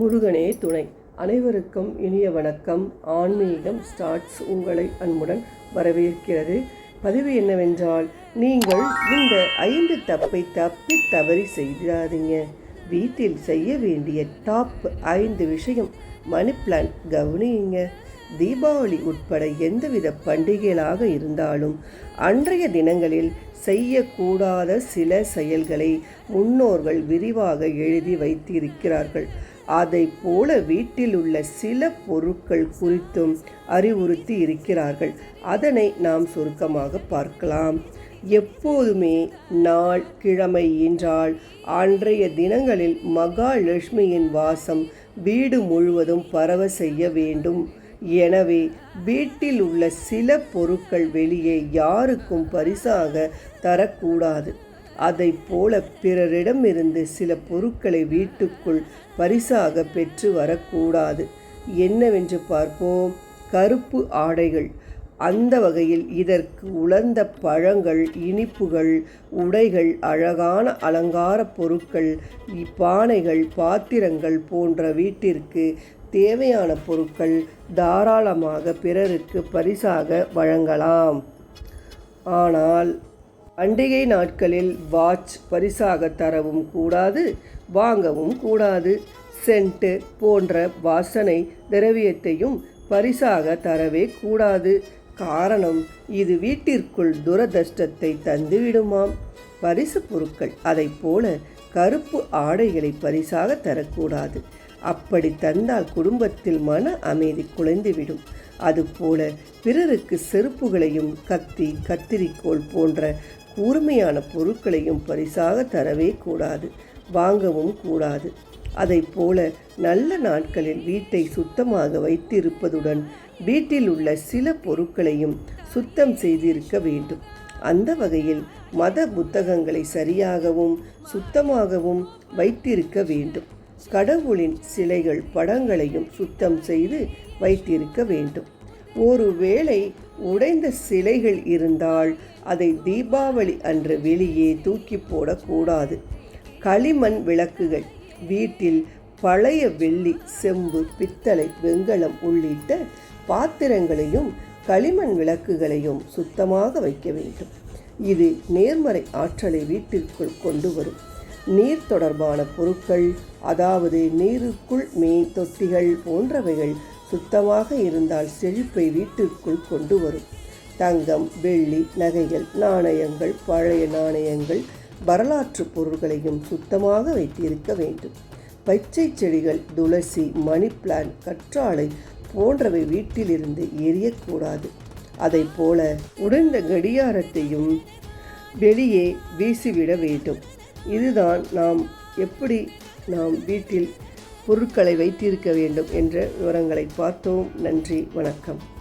முருகனே துணை. அனைவருக்கும் இனிய வணக்கம். ஆன்மீகம் ஸ்டார்ட்ஸ் உங்களை அன்புடன் வரவேற்கிறது. பதிவு என்னவென்றால் நீங்கள் இந்த ஐந்து தப்பை தப்பி தவறி செய்திடாதீங்க வீட்டில் செய்ய வேண்டிய டாப் ஐந்து விஷயம் மணி பிளான் கவனியுங்க. தீபாவளி உட்பட எந்தவித பண்டிகைகளாக இருந்தாலும் அன்றைய தினங்களில் செய்யக்கூடாத சில செயல்களை முன்னோர்கள் விரிவாக எழுதி வைத்திருக்கிறார்கள். அதை போல வீட்டில் உள்ள சில பொருட்கள் குறித்தும் அறிவுறுத்தி இருக்கிறார்கள். அதனை நாம் சுருக்கமாக பார்க்கலாம். எப்போதுமே நாள் கிழமை என்றால் அன்றைய தினங்களில் மகாலட்சுமியின் வாசம் வீடு முழுவதும் பரவ செய்ய வேண்டும். எனவே வீட்டில் உள்ள சில பொருட்கள் வெளியே யாருக்கும் பரிசாக தரக்கூடாது. அதை போல பிறரிடமிருந்து சில பொருட்களை வீட்டுக்குள் பரிசாக பெற்று வரக்கூடாது. என்னவென்று பார்ப்போம்? கருப்பு ஆடைகள். அந்த வகையில் இதற்கு உலர்ந்த பழங்கள் இனிப்புகள் உடைகள் அழகான அலங்கார பொருட்கள் பானைகள் பாத்திரங்கள் போன்ற வீட்டிற்கு தேவையான பொருட்கள் தாராளமாக பிறருக்கு பரிசாக வழங்கலாம். ஆனால் அண்டிகை நாட்களில் வாட்ச் பரிசாக தரவும் கூடாது வாங்கவும் கூடாது. சென்ட்டு போன்ற வாசனை திரவியத்தையும் பரிசாக தரவே கூடாது. காரணம் இது வீட்டிற்குள் துரதிருஷ்டத்தை தந்துவிடுமாம். பரிசு பொருட்கள் அதை போல கருப்பு ஆடைகளை பரிசாக தரக்கூடாது. அப்படி தந்தால் குடும்பத்தில் மன அமைதி குலைந்துவிடும். அதுபோல பிறருக்கு செருப்புகளையும் கத்தி கத்திரிக்கோள் போன்ற கூர்மையான பொருட்களையும் பரிசாக தரவே கூடாது வாங்கவும் கூடாது. அதை போல நல்ல நாட்களில் வீட்டை சுத்தமாக வைத்திருப்பதுடன் வீட்டில் உள்ள சில பொருட்களையும் சுத்தம் செய்திருக்க வேண்டும். அந்த வகையில் மத புத்தகங்களை சரியாகவும் சுத்தமாகவும் வைத்திருக்க வேண்டும். கடவுளின் சிலைகள் படங்களையும் சுத்தம் செய்து வைத்திருக்க வேண்டும். ஒருவேளை உடைந்த சிலைகள் இருந்தால் அதை தீபாவளி அன்று வெளியே தூக்கி போடக்கூடாது களிமண் விளக்குகள் வீட்டில் பழைய வெள்ளி செம்பு பித்தளை வெங்கலம் உள்ளிட்ட பாத்திரங்களையும் களிமண் விளக்குகளையும் சுத்தமாக வைக்க வேண்டும். இது நேர்மறை ஆற்றலை வீட்டிற்குள் கொண்டு வரும். நீர் தொடர்பான பொருட்கள் அதாவது நீருக்குள் மீன் தொட்டிகள் போன்றவைகள் சுத்தமாக இருந்தால் செழிப்பை வீட்டிற்குள் கொண்டு வரும். தங்கம் வெள்ளி நகைகள் நாணயங்கள் பழைய நாணயங்கள் வரலாற்று பொருள்களையும் சுத்தமாக வைத்திருக்க வேண்டும். பச்சை செடிகள் துளசி மணி பிளான் கற்றாழை போன்றவை வீட்டிலிருந்து எரியக்கூடாது. அதை போல உடைந்த கடியாரத்தையும் வெளியே வீசிவிட வேண்டும். இதுதான் நாம் எப்படி நாம் வீட்டில் பொருட்களை வைத்திருக்க வேண்டும் என்ற விவரங்களை பார்த்தோம். நன்றி வணக்கம்.